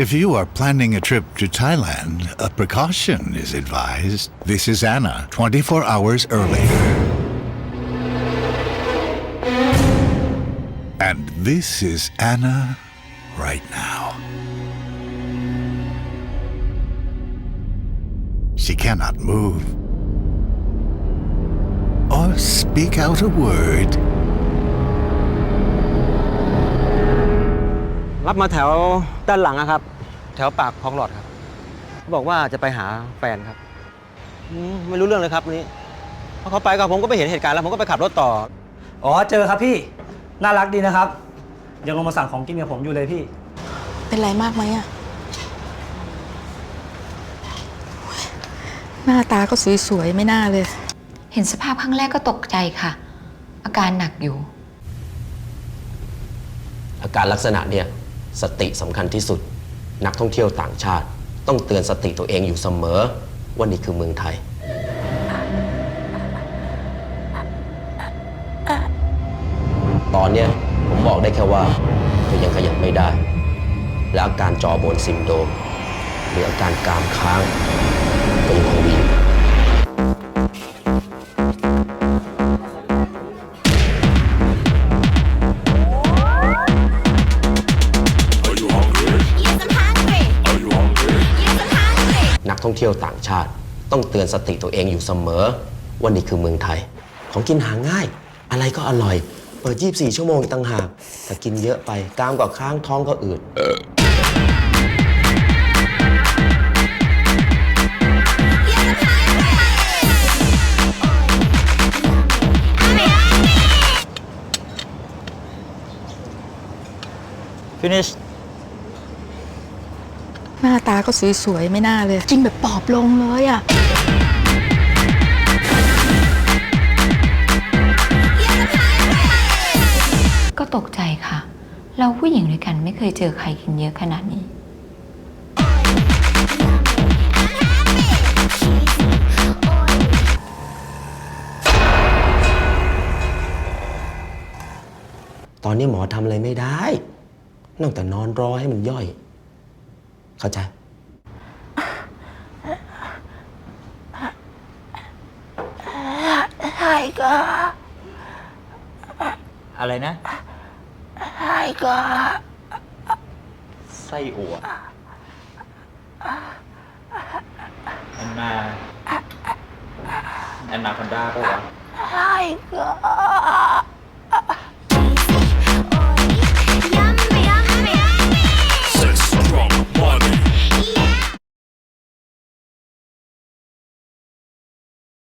If you are planning a trip to Thailand, a precaution is advised. This is Anna, 24 hours earlier. And this is Anna right now. She cannot move or speak out a word. รับมาแถวด้านหลังอะครับ แถวปากคลองหลอดครับเขาบอกว่าจะไปหาแฟนครับอืมไม่รู้เรื่องเลยครับวันนี้พอเขาไปก็ผมก็ไปเห็นเหตุการณ์แล้วผมก็ไปขับรถต่อ อ๋อเจอครับพี่ น่ารักดีนะครับ ยังลงมาสั่งของกินกับผมอยู่เลยพี่ เป็นไรมากไหมอะหน้าตาก็สวยๆ ไม่น่าเลย เห็นสภาพครั้งแรกก็ตกใจค่ะ อาการหนักอยู่ อาการลักษณะเนี่ย สติสำคัญที่สุด นักท่องเที่ยวต่างชาติ ต้องเตือนสติตัวเองอยู่เสมอ ว่านี่คือเมืองไทย ตอนเนี้ยผมบอกได้แค่ว่าเธอยังขยับไม่ได้ และอาการจอบนซิมโดรมหรืออาการกรามค้าง ท่องเที่ยวต่างชาติ ต้องเตือนสติตัวเองอยู่เสมอ ว่านี่คือเมืองไทย ของกินหาง่าย อะไรก็อร่อย เปิด 24 ชั่วโมงอีกต่างหากแต่กินเยอะไปกามก็ค้างท้องก็อืด finish หน้าตาก็สวยๆ ไม่น่าเลยจริงแบบปอบลงเลยอะก็ตกใจค่ะ เราผู้หญิงด้วยกันไม่เคยเจอใครกินเยอะขนาดนี้ ตอนนี้หมอทำอะไรไม่ได้ นอกแต่นอนรอให้มันย่อย เข้าใจอะไรนะใช่ก็ไส้อั่วแอนนาแอนนาคอนด้าปะวะใช่ก็